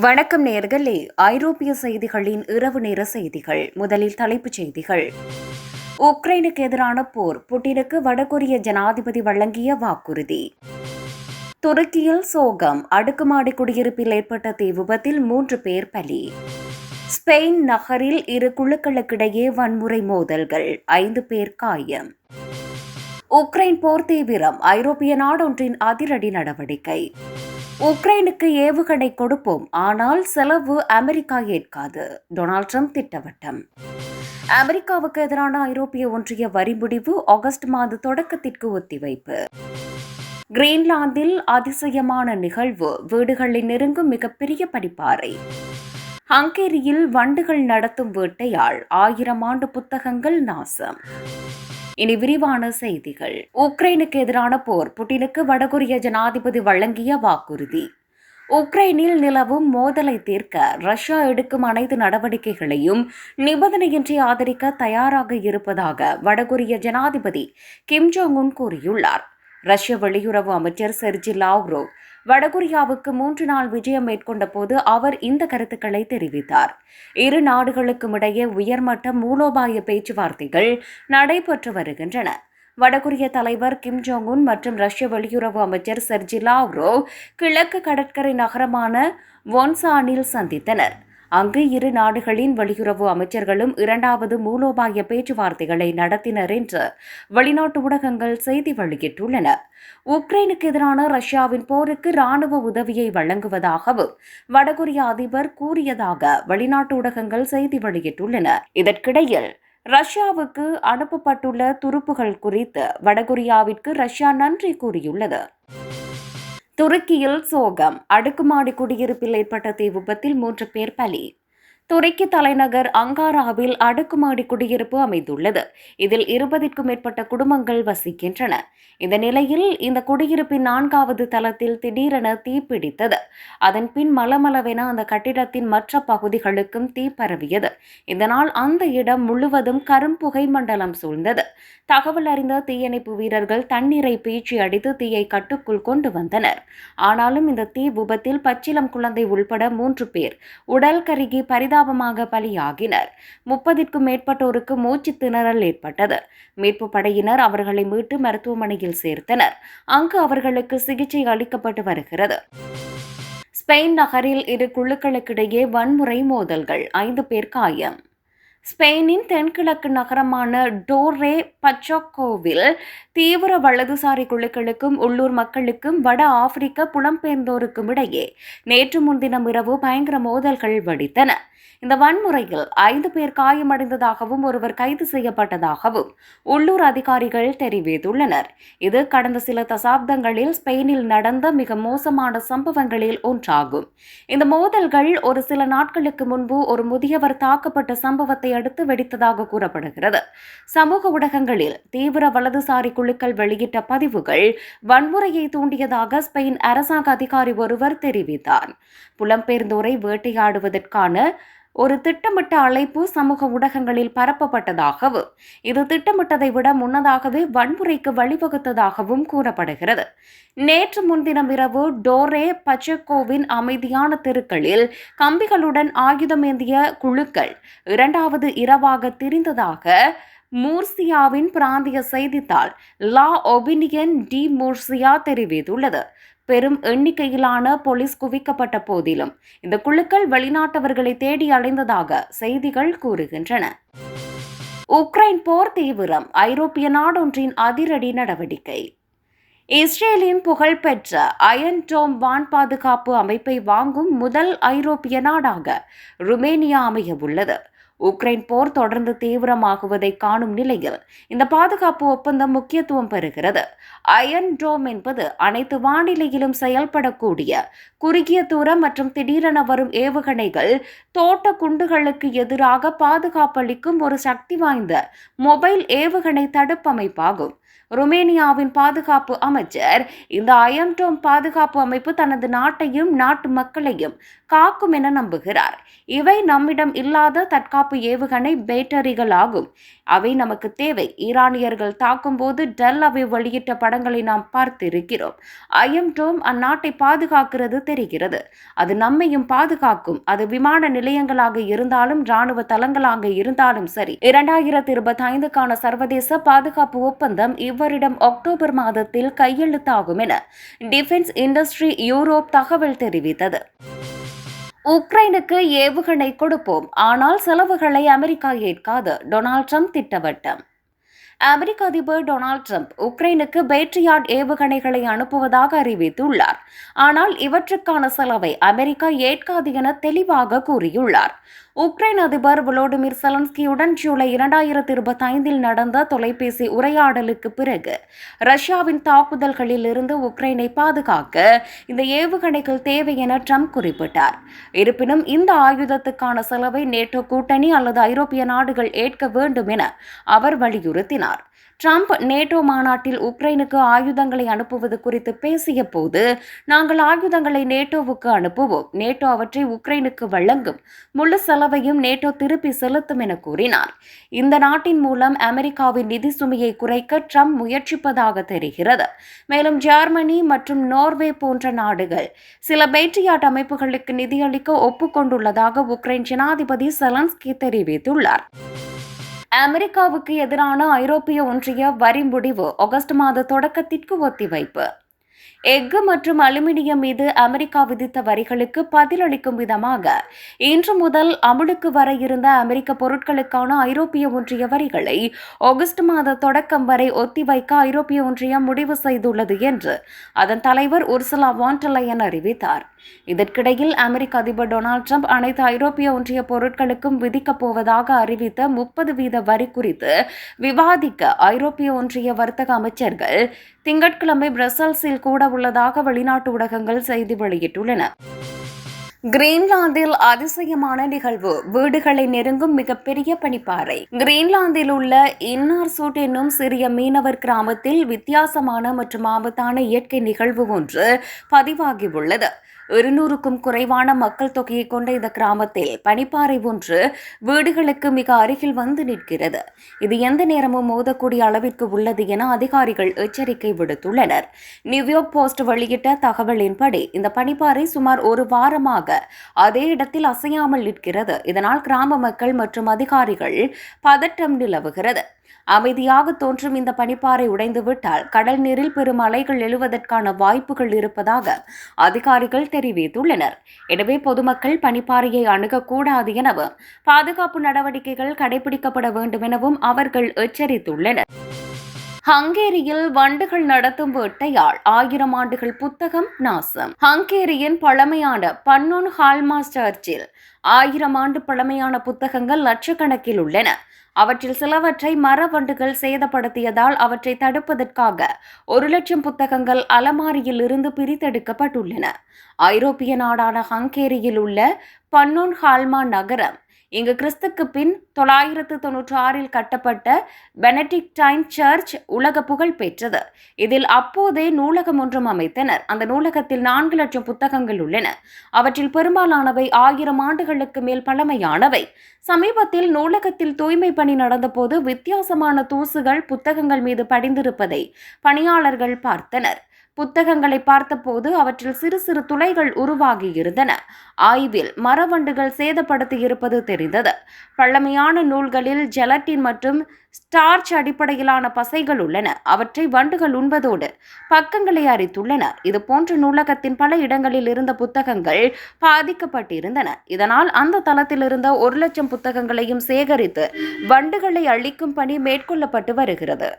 வணக்கம் நேர்களே. ஐரோப்பிய செய்திகளின் இரவு நேர செய்திகள். முதலில் தலைப்புச் செய்திகள். உக்ரைனுக்கு எதிரான போர். புட்டினுக்கு வடகொரிய ஜனாதிபதி வழங்கிய வாக்குறுதி. துருக்கியில் சோகம். அடுக்குமாடி குடியிருப்பில் ஏற்பட்ட தீ விபத்தில் மூன்று பேர் பலி. ஸ்பெயின் நகரில் இரு குழுக்களுக்கிடையே வன்முறை மோதல்கள். ஐந்து பேர் காயம். உக்ரைன் போர் தீவிரம். ஐரோப்பிய நாடொன்றின் அதிரடி நடவடிக்கை. உக்ரைனுக்கு ஏவுகணை கொடுப்போம். ஆனால் செலவு அமெரிக்கா ஏற்காது. டொனால்ட் ட்ரம்ப் திட்டவட்டம். அமெரிக்காவுக்கு எதிரான ஐரோப்பிய ஒன்றிய வரி முடிவு ஆகஸ்ட் மாத தொடக்கத்திற்கு ஒத்திவைப்பு. கிரீன்லாந்தில் அதிசயமான நிகழ்வு. வீடுகளில் நெருங்கும் மிகப்பெரிய படிப்பாறை. ஹங்கேரியில் வண்டுகள் நடத்தும் வேட்டையால் ஆயிரம் ஆண்டு புத்தகங்கள் நாசம். இனி விரிவான செய்திகள். உக்ரைனுக்கு எதிரான போர் புட்டினுக்கு வடகொரிய ஜனாதிபதி வழங்கிய வாக்குறுதி. உக்ரைனில் நிலவும் மோதலை தீர்க்க ரஷ்யா எடுக்கும் அனைத்து நடவடிக்கைகளையும் நிபந்தனையின்றி ஆதரிக்க தயாராக இருப்பதாக வடகொரிய ஜனாதிபதி கிம் ஜோங் உன் கூறியுள்ளார். ரஷ்ய வெளியுறவு அமைச்சர் செர்ஜி லாவ்ரோவ் வடகொரியாவுக்கு மூன்று நாள் விஜயம் மேற்கொண்ட போது அவர் இந்த கருத்துக்களை தெரிவித்தார். இரு நாடுகளுக்கும் இடையே உயர்மட்ட மூலோபாய பேச்சுவார்த்தைகள் நடைபெற்று வருகின்றன. வடகொரிய தலைவர் கிம் ஜோங் உன் மற்றும் ரஷ்ய வெளியுறவு அமைச்சர் செர்ஜி லாவ்ரோ கிழக்கு கடற்கரை நகரமான ஒன்சானில் சந்தித்தனர். அங்கு இரு நாடுகளின் வெளியுறவு அமைச்சர்களும் இரண்டாவது மூலோபாய பேச்சுவார்த்தைகளை நடத்தினர் என்று வெளிநாட்டு ஊடகங்கள் செய்தி வெளியிட்டுள்ளன. உக்ரைனுக்கு எதிரான ரஷ்யாவின் போருக்கு ராணுவ உதவியை வழங்குவதாகவும் வடகொரிய அதிபர் கூறியதாக வெளிநாட்டு ஊடகங்கள் செய்தி வெளியிட்டுள்ளன. இதற்கிடையில் ரஷ்யாவுக்கு அனுப்பப்பட்டுள்ள துருப்புகள் குறித்து வடகொரியாவிற்கு ரஷ்யா நன்றி கூறியுள்ளது. துருக்கியில் சோகம். அடுக்குமாடி குடியிருப்பில் ஏற்பட்ட தீ விபத்தில் மூன்று பேர் பலி. துருக்கி தலைநகர் அங்காராவில் அடுக்குமாடி குடியிருப்பு அமைந்துள்ளது. இதில் இருபதிற்கும் மேற்பட்ட குடும்பங்கள் வசிக்கின்றன. இந்த நிலையில் இந்த குடியிருப்பின் நான்காவது தளத்தில் திடீரென தீப்பிடித்தது அதன் பின் மலமளவென அந்த கட்டிடத்தின் மற்ற பகுதிகளுக்கும் தீ பரவியது. இதனால் அந்த இடம் முழுவதும் கரும்புகை மண்டலம் சூழ்ந்தது. தகவல் அறிந்த தீயணைப்பு வீரர்கள் தண்ணீரை பீச்சி அடித்து தீயை கட்டுக்குள் கொண்டு வந்தனர். ஆனாலும் இந்த தீ விபத்தில் பச்சிலம் குழந்தை உள்பட மூன்று பேர். உடல் கருகி பரிதாபமாக பலியாகினர். முப்பதிற்கும் மேற்பட்டோருக்கு மூச்சு திணறல் ஏற்பட்டது. மீட்பு படையினர் அவர்களை மீட்டு மருத்துவமனையில் சேர்த்தனர். அங்கு அவர்களுக்கு சிகிச்சை அளிக்கப்பட்டு வருகிறது. ஸ்பெயின் நகரில் இரு குழுக்களுக்கிடையே வன்முறை மோதல்கள் ஐந்து பேர் காயம். ஸ்பெயினின் தென்கிழக்கு நகரமான டோரே பச்சோக்கோவில் தீவிர வலதுசாரி குழுக்களுக்கும் உள்ளூர் மக்களுக்கும் வட ஆப்பிரிக்க புலம்பெயர்ந்தோருக்கும் இடையே நேற்று முன்தினம் இரவு பயங்கர மோதல்கள் வடித்தன. இந்த வன்முறையில் ஐந்து பேர் காயமடைந்ததாகவும் ஒருவர் கைது செய்யப்பட்டதாகவும் உள்ளூர் அதிகாரிகள் தெரிவித்துள்ளனர். இது கடந்த சில தசாப்தங்களில் ஸ்பெயினில் நடந்த மிக மோசமான சம்பவங்களில் ஒன்றாகும். இந்த மோதல்கள் ஒரு சில நாட்களுக்கு முன்பு ஒரு முதியவர் தாக்கப்பட்ட சம்பவத்தை அடுத்து வெடித்ததாக கூறப்படுகிறது. சமூக ஊடகங்களில் தீவிர வலதுசாரி குழுக்கள் வெளியிட்ட பதிவுகள் வன்முறையை தூண்டியதாக ஸ்பெயின் அரசாங்க அதிகாரி ஒருவர் தெரிவித்தார். புலம்பெயர்ந்தோரை வேட்டையாடுவதற்கான ஒரு திட்டமிட்ட அழைப்பு சமூக ஊடகங்களில் பரப்பப்பட்டதாகவும் இது திட்டமிட்டதை விட முன்னதாகவே வன்முறைக்கு வழிவகுத்ததாகவும் கூறப்படுகிறது. நேற்று முன்தினம் இரவு டோரே பச்சக்கோவின் அமைதியான தெருக்களில் கம்பிகளுடன் ஆயுதமேந்திய குழுக்கள் இரண்டாவது இரவாக திரிந்ததாக மூர்சியாவின் பிராந்திய செய்தித்தாள் லா ஒபினியன் டி மூர்சியா தெரிவித்துள்ளது. பெரும் எண்ணிக்கையிலான போலீஸ் குவிக்கப்பட்ட போதிலும் இந்த குழுக்கள் வெளிநாட்டவர்களை தேடி அடைந்ததாக செய்திகள் கூறுகின்றன. உக்ரைன் போர் தீவிரம் ஐரோப்பிய நாடொன்றின் அதிரடி நடவடிக்கை. இஸ்ரேலின் புகழ்பெற்ற அயன் டோம் வான் பாதுகாப்பு அமைப்பை வாங்கும் முதல் ஐரோப்பிய நாடாக ருமேனியா அமைய உள்ளது உக்ரைன் போர் தொடர்ந்து தீவிரமாகுவதை காணும் நிலையில் இந்த பாதுகாப்பு ஒப்பந்தம் முக்கியத்துவம் பெறுகிறது. அயன் டோம் என்பது அனைத்து வானிலையிலும் செயல்படக்கூடிய குறுகிய தூரம் மற்றும் திடீரென வரும் ஏவுகணைகள் தோட்ட குண்டுகளுக்கு எதிராக பாதுகாப்பளிக்கும் ஒரு சக்தி வாய்ந்த மொபைல் ஏவுகணை தடுப்பமைப்பாகும். ருமேனியாவின் பாதுகாப்பு அமைச்சர். இந்த அயன்டோம் பாதுகாப்பு அமைப்பு தனது நாட்டையும் நாட்டு மக்களையும் காக்கும் என நம்புகிறார். இவை நம்மிடம் இல்லாத தற்காப்பு ஏவுகணை பேட்டரிகள் ஆகும் அவை நமக்கு தேவை. ஈரானியர்கள் தாக்கும்போது டெல் அவை வெளியிட்ட படங்களை நாம் பார்த்திருக்கிறோம். ஐஎம் டோம் அந்நாட்டை பாதுகாக்கிறது தெரிகிறது. அது நம்மையும் பாதுகாக்கும். அது விமான நிலையங்களாக இருந்தாலும் ராணுவ தளங்களாக இருந்தாலும் சரி. இரண்டாயிரத்தி இருபத்தி ஐந்துக்கான சர்வதேச பாதுகாப்பு ஒப்பந்தம் இவ்வரிடம் அக்டோபர் மாதத்தில் கையெழுத்தாகும் என டிஃபென்ஸ் இண்டஸ்ட்ரி யூரோப் தகவல் தெரிவித்தது. உக்ரைனுக்கு ஏவுகணை கொடுப்போம் ஆனால் செலவுகளை அமெரிக்கா ஏற்காது டொனால்ட் ட்ரம்ப் திட்டவட்டம். அமெரிக்க அதிபர் டொனால்ட் ட்ரம்ப் உக்ரைனுக்கு பேட்ரியாட் ஏவுகணைகளை அனுப்புவதாக அறிவித்துள்ளார். ஆனால் இவற்றுக்கான செலவை அமெரிக்கா ஏற்காது என தெளிவாக கூறியுள்ளார். உக்ரைன் அதிபர் விளோடிமிர் செலன்ஸ்கியுடன் ஜூலை இரண்டாயிரத்தி இருபத்தி ஐந்தில் நடந்த தொலைபேசி உரையாடலுக்கு பிறகு ரஷ்யாவின் தாக்குதல்களில் இருந்து உக்ரைனை பாதுகாக்க இந்த ஏவுகணைகள் தேவை என ட்ரம்ப் குறிப்பிட்டார். இருப்பினும் இந்த ஆயுதத்துக்கான செலவை நேட்டோ கூட்டணி அல்லது ஐரோப்பிய நாடுகள் ஏற்க வேண்டும் என அவர் வலியுறுத்தினார். ட்ரம்ப் நேட்டோ மாநாட்டில் உக்ரைனுக்கு ஆயுதங்களை அனுப்புவது குறித்து பேசிய போது நாங்கள் ஆயுதங்களை நேட்டோவுக்கு அனுப்புவோம். நேட்டோ அவற்றை உக்ரைனுக்கு வழங்கும். முழு செலவையும் நேட்டோ திருப்பி செலுத்தும் என கூறினார். இந்த நாட்டின் மூலம் அமெரிக்காவின் நிதி சுமையை குறைக்க ட்ரம்ப் முயற்சிப்பதாக தெரிகிறது. மேலும் ஜெர்மனி மற்றும் நோர்வே போன்ற நாடுகள் சில பேட்ரியாட் அமைப்புகளுக்கு நிதியளிக்க ஒப்புக்கொண்டுள்ளதாக உக்ரைன் ஜனாதிபதி செலன்ஸ்கி தெரிவித்துள்ளார். அமெரிக்காவுக்கு எதிரான ஐரோப்பிய ஒன்றிய வரி முடிவு ஆகஸ்ட் மாத தொடக்கத்திற்கு ஒத்திவைப்பு. எஃகு மற்றும் அலுமினியம் மீது அமெரிக்கா விதித்த வரிகளுக்கு பதிலளிக்கும் விதமாக இன்று முதல் அமுலுக்கு வர இருந்த அமெரிக்க பொருட்களுக்கான ஐரோப்பிய ஒன்றிய வரிகளை ஆகஸ்ட் மாத தொடக்கம் வரை ஒத்திவைக்க ஐரோப்பிய ஒன்றியம் முடிவு செய்துள்ளது என்று அதன் தலைவர் உர்சுலா வாண்டலையன் அறிவித்தார். இதற்கிடையில் அமெரிக்க அதிபர் டொனால்ட் ட்ரம்ப் அனைத்து ஐரோப்பிய ஒன்றிய பொருட்களுக்கும் விதிக்கப் போவதாக அறிவித்த முப்பது வீத வரி குறித்து விவாதிக்க ஐரோப்பிய ஒன்றிய வர்த்தக அமைச்சர்கள் திங்கட்கிழமை பிரசல்ஸில் கூட உள்ளதாக வெளிநாட்டு ஊடகங்கள் செய்தி வெளியிட்டுள்ளன. கிரீன்லாந்தில் அதிசயமான நிகழ்வு. வீடுகளை நெருங்கும் மிகப்பெரிய பனிப்பாறை. கிரீன்லாந்தில் உள்ள இன்னார் சூட் என்னும் சிறிய மீனவர் கிராமத்தில் வித்தியாசமான மற்றும் ஆபத்தான இயற்கை நிகழ்வு ஒன்று பதிவாகியுள்ளது. இருநூறுக்கும் குறைவான மக்கள் தொகையை கொண்ட இந்த கிராமத்தில் பனிப்பாறை ஒன்று வீடுகளுக்கு மிக அருகில் வந்து நிற்கிறது. இது எந்த நேரமும் மோதக்கூடிய அளவிற்கு உள்ளது என அதிகாரிகள் எச்சரிக்கை விடுத்துள்ளனர். நியூயார்க் போஸ்ட் வெளியிட்ட தகவலின்படி இந்த பனிப்பாறை சுமார் ஒரு வாரமாக அதே இடத்தில் அசையாமல் நிற்கிறது. இதனால் கிராம மக்கள் மற்றும் அதிகாரிகள் பதட்டம் நிலவுகிறது. அமைதியாக தோன்றும் இந்த பனிப்பாறை உடைந்துவிட்டால் கடல் நீரில் பெரும் அலைகள் எழுவதற்கான வாய்ப்புகள் இருப்பதாக அதிகாரிகள் தெரிவித்துள்ளனர். எனவே பொதுமக்கள் பனிப்பாறையை அணுகக்கூடாது எனவும் பாதுகாப்பு நடவடிக்கைகள் கடைபிடிக்கப்பட வேண்டும் எனவும் அவர்கள் எச்சரித்துள்ளனர். ஹங்கேரியில் வண்டுகள் நடத்தும் வேட்டையால் ஆயிரம் ஆண்டுகள் புத்தகம் நாசம். ஹங்கேரியின் பழமையான பன்னோன் ஹால்மாஸ் சர்ச்சில் ஆயிரம் ஆண்டு பழமையான புத்தகங்கள் லட்சக்கணக்கில் உள்ளன. அவற்றில் சிலவற்றை மரவண்டுகள் சேதப்படுத்தியதால் அவற்றை தடுப்பதற்காக ஒரு லட்சம் புத்தகங்கள் அலமாரியில் இருந்து பிரித்தெடுக்கப்பட்டுள்ளன. ஐரோப்பிய நாடான ஹங்கேரியில் உள்ள பன்னோன் ஹால்மா நகரம் இங்கு கிறிஸ்துக்கு பின் தொள்ளாயிரத்து தொன்னூற்றி ஆறில் கட்டப்பட்ட பெனடிக்டைன் சர்ச் உலக புகழ் பெற்றது. இதில் அப்போதே நூலகம் ஒன்றும் அமைத்தனர். அந்த நூலகத்தில் நான்கு லட்சம் புத்தகங்கள் உள்ளன. அவற்றில் பெரும்பாலானவை ஆயிரம் ஆண்டுகளுக்கு மேல் பழமையானவை. சமீபத்தில் நூலகத்தில் தூய்மை பணி நடந்தபோது வித்தியாசமான தூசுகள் புத்தகங்கள் மீது படிந்திருப்பதை பணியாளர்கள் பார்த்தனர். புத்தகங்களை பார்த்தபோது அவற்றில் சிறு சிறு துளைகள் உருவாகியிருந்தன ஆய்வில் மரவண்டுகள் சேதப்படுத்தி இருப்பது தெரிந்தது. பழமையான நூல்களில் ஜெலட்டின் மற்றும் ஸ்டார்ச் அடிப்படையிலான பசைகள் உள்ளன. அவற்றை வண்டுகள் உண்பதோடு பக்கங்களை அரித்துள்ளன. இது போன்ற நூலகத்தின் பல இடங்களில் இருந்த புத்தகங்கள் பாதிக்கப்பட்டிருந்தன. இதனால் அந்த தளத்தில் இருந்த ஒரு லட்சம் புத்தகங்களையும் சேகரித்து வண்டுகளை அழிக்கும் பணி மேற்கொள்ளப்பட்டு வருகிறது.